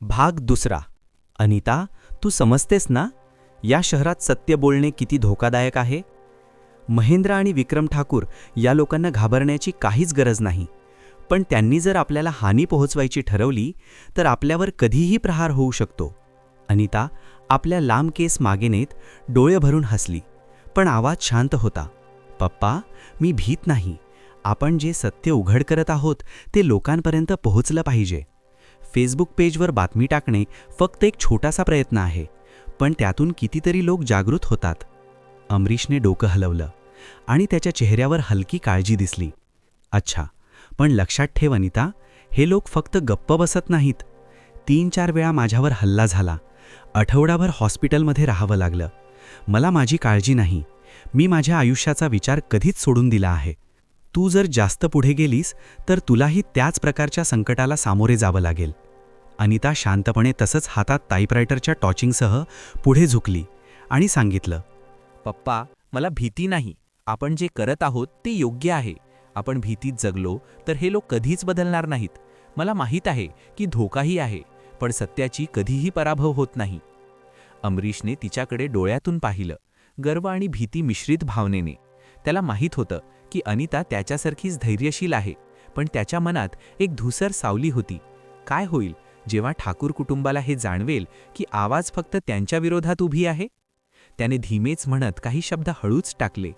भाग दुसरा. अनिता तू समजतेस ना? या शहरात सत्य बोलणे किती धोकादायक आहे? महेंद्र आणि विक्रम ठाकूर या लोकांना घाबरण्याची काहीच गरज नाही. पण त्यांनी जर आपल्याला हानी पोहोचवायची ठरवली तर आपल्यावर कधीही प्रहार होऊ शकतो. अनिता आपल्या लांब केस मागे नेत डोळे भरून हसली पण आवाज शांत होता. पप्पा मी भीत नाही. आपण जे सत्य उघड करत आहोत ते लोकांपर्यंत पोहोचलं पाहिजे. फेसबुक पेजवर बातमी टाकणे फक्त एक छोटासा प्रयत्न आहे. पण त्यातून कितीतरी लोक जागृत होतात. अमरीशने डोकं हलवलं आणि त्याच्या चेहऱ्यावर हलकी काळजी दिसली. अच्छा पण लक्षात ठेव अनिता हे लोक फक्त गप्प बसत नाहीत. तीन चार वेळा माझ्यावर हल्ला झाला. आठवडाभर हॉस्पिटलमध्ये राहावं लागलं. मला माझी काळजी नाही. मी माझ्या आयुष्याचा विचार कधीच सोडून दिला आहे. तू जर जास्त पुढे गेलीस तर तुलाही त्याच प्रकारच्या संकटाला सामोरे जावं लागेल. अनिता शांतपणे तसंच हातात टाईपरायटरच्या टॉचिंगसह पुढे झुकली आणि सांगितलं पप्पा मला भीती नाही. आपण जे करत आहोत ते योग्य आहे. आपण भीतीत जगलो तर हे लोक कधीच बदलणार नाहीत. मला माहीत आहे की धोकाही आहे पण सत्याची कधीही पराभव होत नाही. अमरीशने तिच्याकडे डोळ्यातून पाहिलं गर्व आणि भीती मिश्रित भावनेने. त्याला माहीत होतं की अनिता त्याच्यासारखीच धैर्यशील आहे पण त्याच्या मनात एक धुसर सावली होती. काय होईल जेव्हा ठाकूर कुटुंबाला हे जाणवेल की आवाज फक्त त्यांच्या विरोधात उभी आहे? त्याने धीमेच म्हणत काही शब्द हळूच टाकले.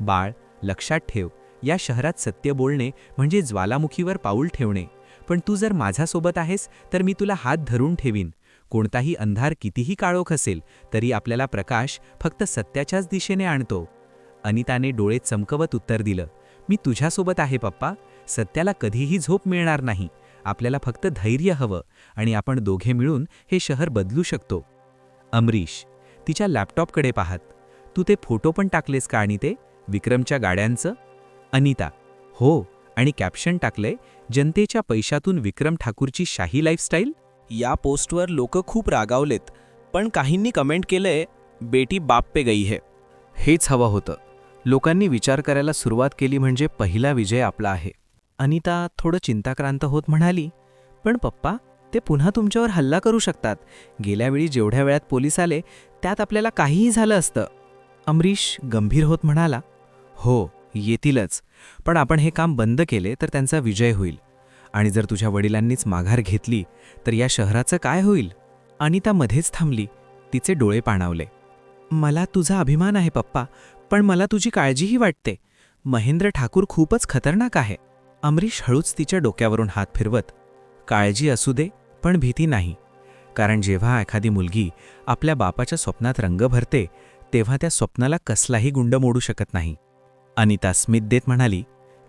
बाळ लक्षात ठेव या शहरात सत्य बोलणे म्हणजे ज्वालामुखीवर पाऊल ठेवणे. पण तू जर माझ्यासोबत आहेस तर मी तुला हात धरून ठेवीन. कोणताही अंधार कितीही काळोख असेल तरी आपल्याला प्रकाश फक्त सत्याच्याच दिशेने आणतो. अनिताने डोळे चमकवत उत्तर दिलं मी तुझ्यासोबत आहे पप्पा. सत्याला कधीही झोप मिळणार नाही. आपल्याला फक्त धैर्य हवं आणि आपण दोघे मिळून हे शहर बदलू शकतो. अमरीश तिच्या लॅपटॉपकडे पाहत. तू ते फोटो पण टाकलेस का आणि ते विक्रमच्या गाड्यांचं? अनिता. हो आणि कॅप्शन टाकलंय. जनतेच्या पैशातून विक्रम ठाकूरची शाही लाईफस्टाईल? या पोस्टवर लोक खूप रागावलेत पण काहींनी कमेंट केलंय बेटी बाप पे गई है. हेच हवं होतं. लोकांनी विचार करायला सुरुवात केली म्हणजे पहिला विजय आपला आहे. अनिता थोडं चिंताक्रांत होत म्हणाली पण पप्पा ते पुन्हा तुमच्यावर हल्ला करू शकतात. गेल्यावेळी जेवढ्या वेळात पोलीस आले त्यात आपल्याला काहीही झालं असतं. अमरीश गंभीर होत म्हणाला हो येतीलच. पण आपण हे काम बंद केले तर त्यांचा विजय होईल. आणि जर तुझ्या वडिलांनीच माघार घेतली तर या शहराचं काय होईल? अनिता मध्येच थांबली. तिचे डोळे पाणावले. मला तुझा अभिमान आहे पप्पा पण मला तुझी काळजीही वाटते. महेंद्र ठाकूर खूपच खतरनाक आहे. अमरीश हळूच तिच्या डोक्यावरून हात फिरवत काळजी असू दे पण भीती नाही. कारण जेव्हा एखादी मुलगी आपल्या बापाच्या स्वप्नात रंग भरते तेव्हा त्या स्वप्नाला कसलाही गुंड मोडू शकत नाही. अनिता स्मित देत म्हणाली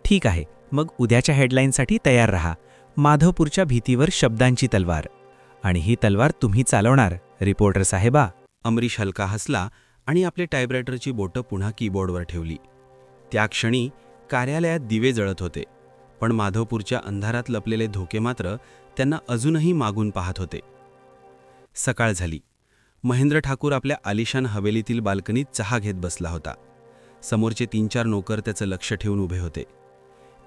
ठीक आहे मग उद्याच्या हेडलाईनसाठी तयार रहा. माधवपूरच्या भीतीवर शब्दांची तलवार. आणि ही तलवार तुम्ही चालवणार रिपोर्टर साहेबा. अमरीश हलका हसला आणि आपले टायपरायटरची बोटं पुन्हा कीबोर्डवर ठेवली. त्या क्षणी कार्यालयात दिवे जळत होते पण माधवपूरच्या अंधारात लपलेले धोके मात्र त्यांना अजूनही मागून पाहत होते. सकाळ झाली. महेंद्र ठाकूर आपल्या आलिशान हवेलीतील बाल्कनीत चहा घेत बसला होता. समोरचे तीन चार नोकर त्याचं लक्ष ठेवून उभे होते.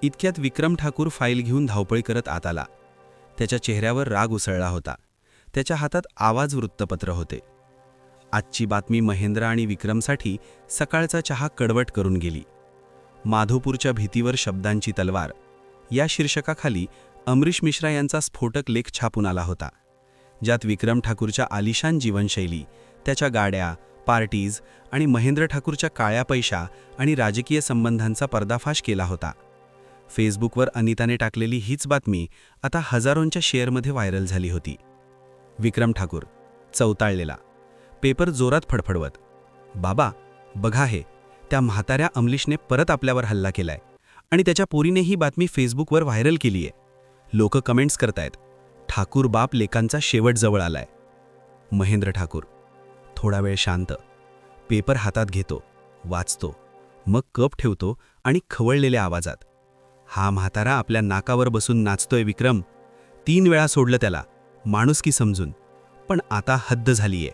इतक्यात विक्रम ठाकूर फाईल घेऊन धावपळी करत आत आला. त्याच्या चेहऱ्यावर राग उसळला होता. त्याच्या हातात आवाज वृत्तपत्र होते. आजची बातमी महेंद्र आणि विक्रमसाठी सकाळचा चहा कडवट करून गेली. माधोपूरच्या भीतीवर शब्दांची तलवार. या शीर्षकाखाली अमरीश मिश्रा यांचा स्फोटक लेख छापून आला होता. ज्यात विक्रम ठाकूरच्या आलिशान जीवनशैली त्याच्या गाड्या पार्टीज आणि महेंद्र ठाकूरच्या काळ्या पैशा आणि राजकीय संबंधांचा पर्दाफाश केला होता. फेसबुकवर अनिताने टाकलेली हीच बातमी आता हजारोंच्या शेअरमध्ये व्हायरल झाली होती. विक्रम ठाकूर चौताळलेला पेपर जोरात फडफडवत बाबा बघा हे त्या म्हाताऱ्या अमलिशने परत आपल्यावर हल्ला केलाय आणि त्याच्या पोरीने ही बातमी फेसबुकवर व्हायरल केली आहे लोक कमेंट्स करतायत ठाकूर बाप लेकांचा शेवट जवळ आलाय. महेंद्र ठाकूर थोडा वेळ शांत पेपर हातात घेतो वाचतो मग कप ठेवतो आणि खवळलेल्या आवाजात हा म्हातारा आपल्या नाकावर बसून नाचतोय विक्रम तीन वेळा सोडलं त्याला माणुसकी समजून पण आता हद्द झालीये.